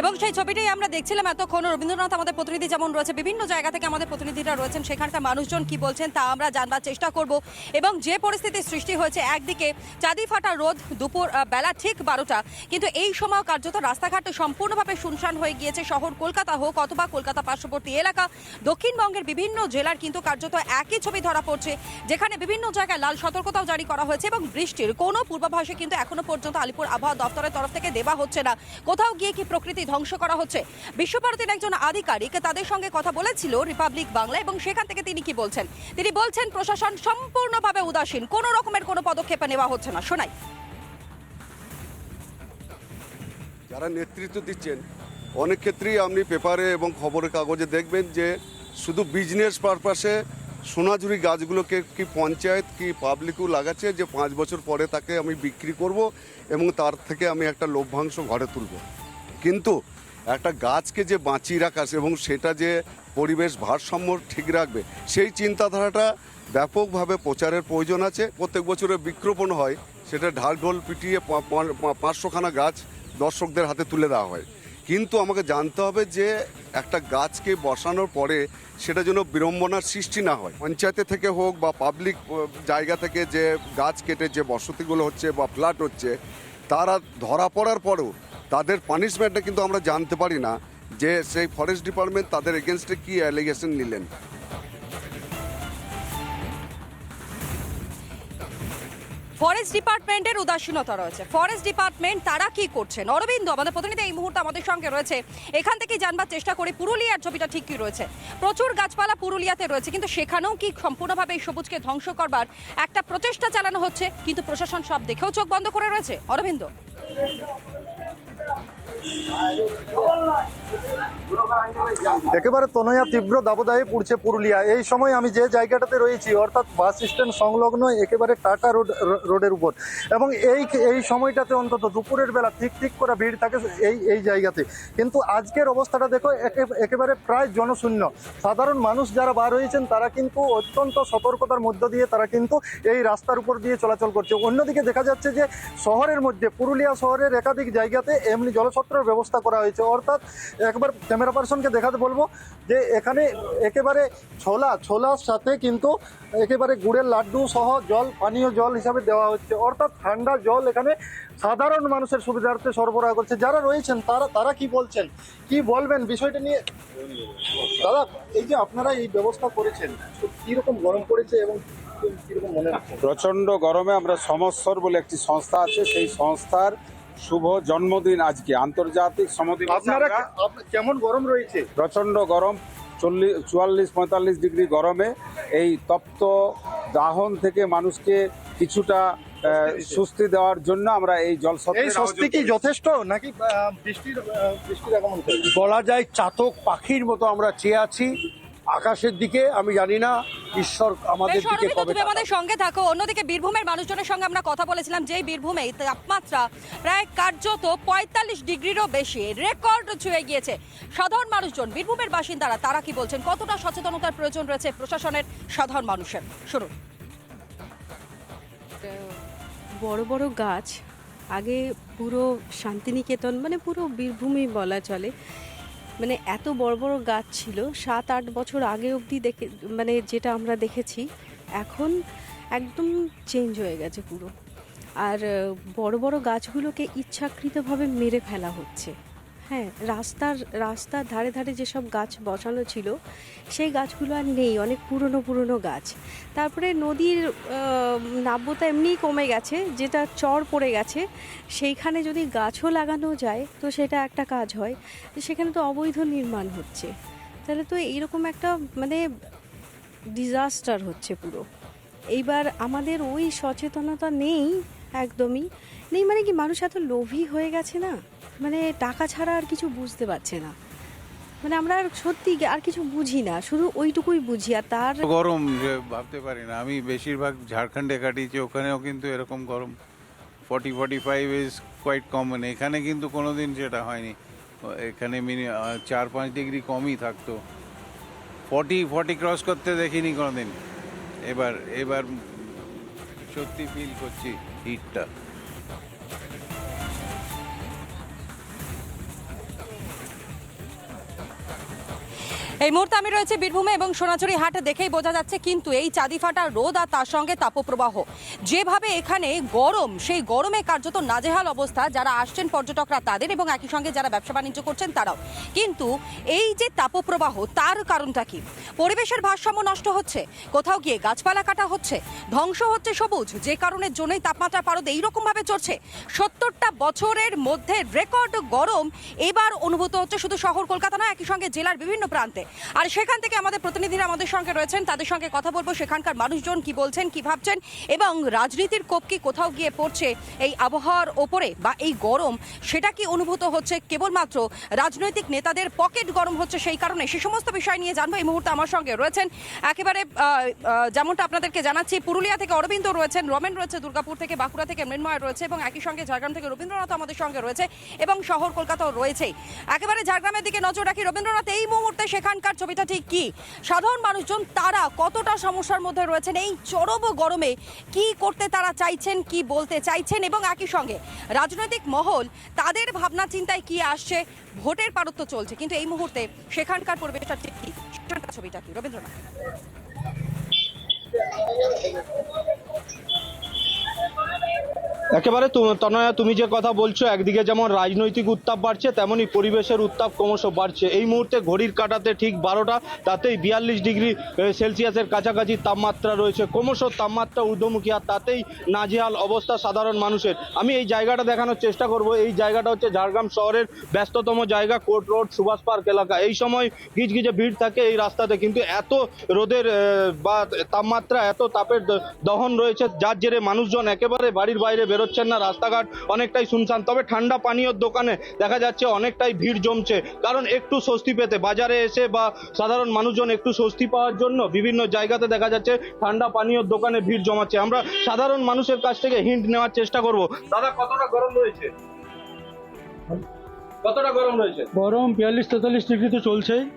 এবং সেই ছবিটাই আমরা দেখছিলাম এতক্ষণ। রবীন্দ্রনাথ, আমাদের প্রতিনিধি যেমন রয়েছে, বিভিন্ন জায়গা থেকে আমাদের প্রতিনিধিরা রয়েছেন, সেখানকার মানুষজন কি বলছেন তা আমরা জানবার চেষ্টা করব। এবং যে পরিস্থিতির সৃষ্টি হয়েছে একদিকে চাঁদি ফাটা রোদ দুপুর বেলা ঠিক বারোটা, কিন্তু এই সময় কার্যত রাস্তাঘাট সম্পূর্ণভাবে শুনশান হয়ে গিয়েছে। শহর কলকাতা হোক অথবা কলকাতা পার্শ্ববর্তী এলাকা, দক্ষিণবঙ্গের বিভিন্ন জেলার কিন্তু কার্যত একই ছবি ধরা পড়ছে, যেখানে বিভিন্ন জায়গায় লাল সতর্কতাও জারি করা হয়েছে এবং বৃষ্টির কোনো পূর্বাভাসে কিন্তু এখনও পর্যন্ত আলিপুর আবহাওয়া দপ্তরের তরফ থেকে দেওয়া হচ্ছে না। কোথাও গিয়ে কি প্রকৃতি ধ্বংস করা হচ্ছে। বিশ্বভারতীর একজন আধিকারিক তাদের সঙ্গে কথা বলেছিল রিপাবলিক বাংলা এবং সেখান থেকে তিনি কি বলছেন? তিনি বলছেন, প্রশাসন সম্পূর্ণভাবে উদাসীন, কোনো রকমের কোনো পদক্ষেপ নেওয়া হচ্ছে না। শোনাই। যারা নেতৃত্ব দিচ্ছেন, অনেক ক্ষেত্রেই আপনি পেপারে এবং খবরের কাগজে দেখবেন যে শুধু বিজনেস পারপাসে সোনাঝুরি গাছগুলোকে কি পঞ্চায়েত কি পাবলিকও লাগাচ্ছে যে পাঁচ বছর পরে তাকে আমি বিক্রি করব এবং তার থেকে আমি একটা লভ্যাংশ ঘরে তুলব। কিন্তু একটা গাছকে যে বাঁচিয়ে রাখা এবং সেটা যে পরিবেশ ভারসাম্য ঠিক রাখবে, সেই চিন্তাধারাটা ব্যাপকভাবে প্রচারের প্রয়োজন আছে। প্রত্যেক বছরে বৃক্ষরোপণ হয়, সেটা ঢাল ঢোল পিটিয়ে পাঁচশোখানা গাছ দর্শকদের হাতে তুলে দেওয়া হয়। কিন্তু আমাকে জানতে হবে যে একটা গাছকে বসানোর পরে সেটা যেন বিড়ম্বনার সৃষ্টি না হয়। পঞ্চায়েতে থেকে হোক বা পাবলিক জায়গা থেকে যে গাছ কেটে যে বসতিগুলো হচ্ছে বা ফ্ল্যাট হচ্ছে, তারা ধরা পড়ার পরেও তাদের পানিশমেন্টটা কিন্তু আমরা জানতে পারি না যে সেই ফরেস্ট ডিপার্টমেন্ট তাদের এগেনস্টে কি অ্যালিগেশন নিলেন। ফরেস্ট ডিপার্টমেন্টের উদাসীনতা রয়েছে। ফরেস্ট ডিপার্টমেন্ট তারা কি করছেন? অরবিন্দ, আমাদের প্রতিনিধি এই মুহূর্তে আমাদের সঙ্গে রয়েছে। এখান থেকে জানবার চেষ্টা করি, পুরুলিয়ার ছবিটা ঠিক কি রয়েছে? প্রচুর গাছপালা পুরুলিয়াতে রয়েছে, কিন্তু সেখানেও কি সম্পূর্ণভাবে এই সবুজকে ধ্বংস করবার একটা প্রচেষ্টা চালানো হচ্ছে, কিন্তু প্রশাসন সব দেখেও চোখ বন্ধ করে রয়েছে। অরবিন্দ। Hold on. একেবারে তনয়া তীব্র দাবদাহে পড়ছে পুরুলিয়া। এই সময় আমি যে জায়গাটাতে রয়েছি, অর্থাৎ বাস স্ট্যান্ড সংলগ্ন একেবারে টাটা রোড, রোডের উপর। এবং এই এই সময়টাতে অন্তত দুপুরের বেলা ঠিক ঠিক করে ভিড় থাকে এই এই জায়গাতে। কিন্তু আজকের অবস্থাটা দেখো, একে- একেবারে প্রায় জনশূন্য। সাধারণ মানুষ যারা বার হয়েছেন, তারা কিন্তু অত্যন্ত সতর্কতার মধ্য দিয়ে তারা কিন্তু এই রাস্তার উপর দিয়ে চলাচল করছে। অন্যদিকে দেখা যাচ্ছে যে, শহরের মধ্যে, পুরুলিয়া শহরের একাধিক জায়গাতে এমনি জলছত্রের ব্যবস্থা করা হয়েছে। অর্থাৎ একবার ক্যামেরা পার্সনকে দেখাতে বলব যে এখানে একেবারে ছোলা, ছোলার সাথে কিন্তু একেবারে গুড়ের লাড্ডু সহ জল, পানীয় জল হিসাবে দেওয়া হচ্ছে। অর্থাৎ ঠান্ডা জল এখানে সাধারণ মানুষের সুবিধার্থে সরবরাহ করছে। যারা রয়েছেন, তারা তারা কি বলছেন? কি বলবেন? বিষয়টা নিয়ে দাদা, এই যে আপনারা এই ব্যবস্থা করেছেন, কীরকম গরম পড়েছে এবং প্রচণ্ড গরমে আমরা সমস্বর বলে একটি সংস্থা আছে। সেই সংস্থার শুভ জন্মদিন আজকে আন্তর্জাতিক সমদিন আপনারা কেমন গরম রয়েছে? প্রচণ্ড গরম চল্লিশ চুয়াল্লিশ পঁয়তাল্লিশ ডিগ্রি গরমে। এই তপ্ত দাহন থেকে মানুষকে কিছুটা স্বস্তি দেওয়ার জন্য আমরা এই জল এই স্বস্তি কি যথেষ্ট নাকি বৃষ্টির বৃষ্টির বলা যায় চাতক পাখির মতো আমরা চেয়ে আছি। আকাশের দিকে আমি জানি না ঈশ্বর আমাদের দিকে কবে তুমি আমাদের সঙ্গে থাকো। অন্যদিকে বীরভূমের মানুষজনের সঙ্গে আমরা কথা বলেছিলাম যেই বীরভূমে তাপমাত্রা প্রায় কার্যত পঁয়তাল্লিশ ডিগ্রিরও বেশি। রেকর্ড ছুঁয়ে গিয়েছে সাধারণ মানুষজন। বীরভূমের বাসিন্দারা তারা কি বলছেন? কতটা সচেতনতার প্রয়োজন রয়েছে প্রশাসনের সাধারণ মানুষের? শুনুন। বড় বড় গাছ আগে পুরো শান্তিনিকেতন মানে পুরো বীরভূমি বলা চলে। মানে এত বড় বড় গাছ ছিল, সাত, আট বছর আগে অবধি দেখে মানে যেটা আমরা দেখেছি, এখন একদম চেঞ্জ হয়ে গেছে পুরো। আর, বড় বড় গাছগুলোকে ইচ্ছাকৃতভাবে মেরে ফেলা হচ্ছে। হ্যাঁ রাস্তার রাস্তার ধারে ধারে যেসব গাছ বসানো ছিল, সেই গাছগুলো আর নেই, অনেক পুরনো পুরনো গাছ। তারপরে নদীর নাব্যতা এমনিই কমে গেছে, যেটা চর পড়ে গেছে, সেইখানে যদি গাছও লাগানো যায়, তো সেটা একটা কাজ হয়। সেখানে তো অবৈধ নির্মাণ হচ্ছে। তাহলে তো এইরকম একটা মানে ডিজাস্টার হচ্ছে পুরো। এইবার আমাদের ওই সচেতনতা নেই একদমই। নেই মানে কি মানুষ এত লোভী হয়ে গেছে না? মানে টাকা ছাড়া আর কিছু বুঝতে পারছে না। মানে আমরা আর সত্যি আর কিছু বুঝি না। শুধু ওইটুকুই বুঝি আর তার গরম ভাবতে পারি না। আমি বেশিরভাগ ঝাড়খণ্ডে কাটিয়েছি, ওখানেও কিন্তু এরকম গরম। Forty forty five is quite common এখানে কিন্তু কোনো দিন সেটা হয়নি। এখানে মিনি চার পাঁচ ডিগ্রি কমই থাকতো। ফর্টি ফর্টি ক্রস করতে দেখিনি কোনো দিন এবার এবার সত্যি ফিল করছি হিটটা এই মুহূর্তে আমি রয়েছে বীরভূমে এবং সোনাঝুরি হাটে দেখেই বোঝা যাচ্ছে কিন্তু এই চাঁদি ফাটা রোদ আর তার সঙ্গে তাপপ্রবাহ। যেভাবে এখানে গরম, সেই গরমে কার্যত নাজেহাল অবস্থা। যারা আসছেন পর্যটকরা তাদের এবং একই সঙ্গে যারা ব্যবসা বাণিজ্য করছেন তারাও। কিন্তু এই যে তাপপ্রবাহ, তার কারণটা কি? পরিবেশের ভারসাম্য নষ্ট হচ্ছে, কোথাও গিয়ে গাছপালা কাটা হচ্ছে, ধ্বংস হচ্ছে সবুজ, যে কারণের জন্যই তাপমাত্রা পারদ এইরকমভাবে চড়ছে। সত্তরটা বছরের মধ্যে রেকর্ড গরম, এবার অনুভূত হচ্ছে শুধু শহর কলকাতা নয়, একই সঙ্গে জেলার বিভিন্ন প্রান্তে। আর সেখান থেকে আমাদের প্রতিনিধিরা আমাদের সঙ্গে রয়েছেন, তাদের সঙ্গে কথা বলব। সেখানকার মানুষজন কি বলছেন, কি ভাবছেন এবং রাজনীতির কোপ কি কোথাও গিয়ে পড়ছে এই আবহাওয়ার ওপরে বা এই গরম, সেটা কি অনুভূত হচ্ছে? কেবলমাত্র রাজনৈতিক নেতাদের পকেট গরম হচ্ছে সেই কারণে। সে সমস্ত বিষয় নিয়ে জানব। এই মুহূর্তে আমার সঙ্গে রয়েছেন, একেবারে যেমনটা আপনাদেরকে জানাচ্ছি, পুরুলিয়া থেকে অরবিন্দ রয়েছেন, রমেন রয়েছে দুর্গাপুর থেকে, বাঁকুড়া থেকে মৃন্ময় রয়েছে এবং একই সঙ্গে ঝাড়গ্রাম থেকে রবীন্দ্রনাথ আমাদের সঙ্গে রয়েছে এবং শহর কলকাতাও রয়েছেই একেবারে ঝাড়গ্রামের দিকে নজর রাখি। রবীন্দ্রনাথ এই মুহূর্তে সেখানকার ছবিটা ঠিক কি? সাধারণ মানুষজন, তারা কতটা সমস্যার মধ্যে রয়েছেন? এই চরম গরমে কি করতে তারা চাইছেন, কি বলতে চাইছেন? এবং একই সঙ্গে, রাজনৈতিক মহল তাদের ভাবনা চিন্তায় কি আসছে? ভোটের পারত্ব চলছে, কিন্তু এই মুহূর্তে সেখানকার পরিবেশটা ঠিক কি? সেখানকার ছবিটা কি? রবীন্দ্রনাথ। একেবারে তনয়া, তুমি যে কথা বলছো, একদিকে যেমন রাজনৈতিক উত্তাপ বাড়ছে, তেমনি পরিবেশের উত্তাপ ক্রমশ বাড়ছে। এই মুহূর্তে ঘড়ির কাটাতে ঠিক বারোটা, তাতেই বিয়াল্লিশ ডিগ্রি সেলসিয়াসের কাছাকাছি তাপমাত্রা রয়েছে। ক্রমশ তাপমাত্রা ঊর্ধ্বমুখী আর তাতেই নাজেহাল অবস্থা সাধারণ মানুষের। আমি এই জায়গাটা দেখানোর চেষ্টা করব। এই জায়গাটা হচ্ছে ঝাড়গ্রাম শহরের ব্যস্ততম জায়গা, কোর্ট রোড, সুভাষ পার্ক এলাকা। এই সময় গিজগিজে ভিড় থাকে এই রাস্তাতে, কিন্তু এত রোদের বা তাপমাত্রা, এত তাপের দহন রয়েছে, যার জেরে মানুষজন একেবারে বাড়ির বাইরে বেরোচ্ছেন না, রাস্তাঘাট অনেকটাই শুনশান। তবে ঠান্ডা পানীয়র দোকানে দেখা যাচ্ছে অনেকটাই ভিড় জমছে। কারণ একটু স্বস্তি পেতে, বাজারে এসে বা সাধারণ মানুষজন একটু স্বস্তি পাওয়ার জন্য বিভিন্ন জায়গাতে দেখা যাচ্ছে ঠান্ডা পানীয়র দোকানে ভিড় জমাচ্ছে। আমরা সাধারণ মানুষের কাছ থেকে হিন্ট নেওয়ার চেষ্টা করব। দাদা, কতটা গরম রয়েছে? কতটা গরম রয়েছে? গরম বিয়াল্লিশ তেতাল্লিশ ডিগ্রি তো চলছেই।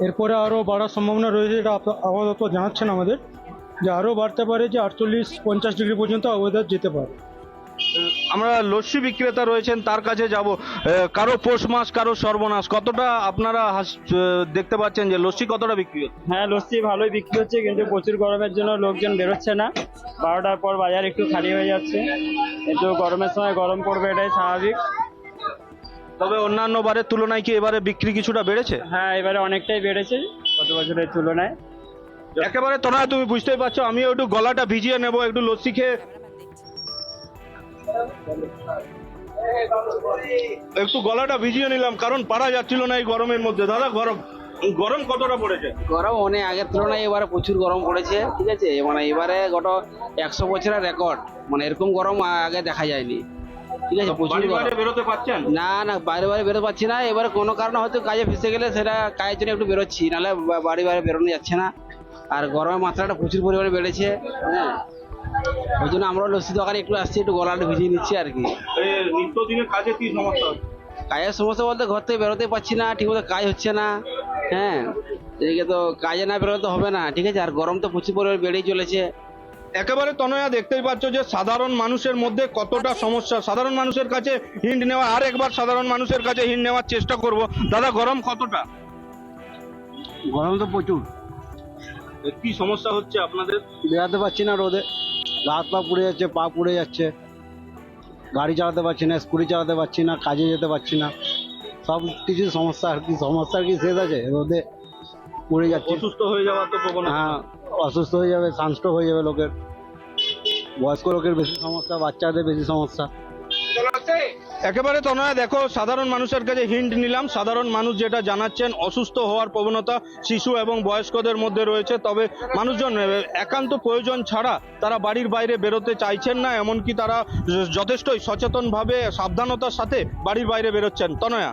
এরপরে আরও বাড়ার সম্ভাবনা রয়েছে এটা আপ- আপাতত জানাচ্ছেন আমাদের। যে আরও বাড়তে পারে যে আটচল্লিশ পঞ্চাশ ডিগ্রি পর্যন্ত ওয়েদার যেতে পারে। আমরা লস্যি বিক্রেতা রয়েছেন তার কাছে যাব। কারও পৌষ মাস কারও সর্বনাশ। কতটা আপনারা দেখতে পাচ্ছেন যে লস্যি কতটা বিক্রি হচ্ছে? হ্যাঁ লস্যি ভালোই বিক্রি হচ্ছে কিন্তু প্রচুর গরমের জন্য লোকজন বেরোচ্ছে না। বারোটার পর বাজার একটু খালি হয়ে যাচ্ছে। কিন্তু গরমের সময় গরম পড়বে এটাই স্বাভাবিক। তবে অন্যান্য বারের তুলনায় কি এবারে বিক্রি কিছুটা বেড়েছে? হ্যাঁ এবারে অনেকটাই বেড়েছে গত বছরের তুলনায়। একেবারে তোমরা তুমি বুঝতেই পারছ আমিও একটু গলাটা ভিজিয়ে নেব একটু লস্যি খেয়ে একটু গলাটা ভিজিয়ে নিলাম কারণ পারা যাচ্ছিল না এই গরমের মধ্যে। দাদা গরম গরম কতটা পড়েছে? গরম অনেক আগের তুলনায় এবারে প্রচুর গরম পড়েছে ঠিক আছে? মানে এবারে গত একশো বছরের রেকর্ড মানে এরকম গরম আগে দেখা যায়নি ঠিক আছে? প্রচুর গরম। বেরোতে পারছেন? না না বাইরে বাইরে বেরোতে পারছি না। এবারে কোনো কারণে হয়তো কাজে ফেসে গেলে সেটা কাজের জন্য একটু বেরোচ্ছি নাহলে বাড়ি বাইরে বেরোনো যাচ্ছে না। আর গরমের মাত্রাটা প্রচুর পরিমাণে বেড়েছে হ্যাঁ? ওই জন্য আমরা লস্যি দোকানে একটু আসছি একটু গলাটা ভিজিয়ে নিচ্ছি আর কি। নিত্যদিনের কাজে কি সমস্যা কাজের সমস্যা বলতে ঘর থেকে বেরোতে পারছি না ঠিকমতো কাজ হচ্ছে না হ্যাঁ। এদিকে তো কাজে না বেরোতে হবে না ঠিক আছে? আর গরম তো প্রচুর পরিমাণে বেড়েই চলেছে। একেবারে তনয়া দেখতেই পাচ্ছ যে সাধারণ মানুষের মধ্যে কতটা সমস্যা। সাধারণ মানুষের কাছে হিন্ট নেওয়া আর একবার সাধারণ মানুষের কাছে হিন্ট নেওয়ার চেষ্টা করব। দাদা গরম কতটা? গরম তো প্রচুর। কি সমস্যা হচ্ছে আপনাদের? বেরাতে পারছি না রোদে। হাত পা পুড়ে যাচ্ছে পা পুড়ে যাচ্ছে। গাড়ি চালাতে পারছি না স্কুটি চালাতে পারছি না কাজে যেতে পারছি না। সব কিছু সমস্যা আর কি সমস্যা কি শেষ আছে? রোদে পুড়ে যাচ্ছে। অসুস্থ হয়ে যাওয়ার তো হ্যাঁ অসুস্থ হয়ে যাবে সানস্ট্রোক হয়ে যাবে লোকের। বয়স্ক লোকের বেশি সমস্যা বাচ্চাদের বেশি সমস্যা। একেবারে তনয়া দেখো, সাধারণ মানুষের কাছে হিন্ট নিলাম। সাধারণ মানুষ যেটা জানাচ্ছেন, অসুস্থ হওয়ার প্রবণতা শিশু এবং বয়স্কদের মধ্যে রয়েছে। তবে মানুষজন একান্ত প্রয়োজন ছাড়া তারা বাড়ির বাইরে বেরোতে চাইছেন না, এমনকি তারা যথেষ্টই সচেতনভাবে, সাবধানতার সাথে বাড়ির বাইরে বেরোচ্ছেন। তনয়া?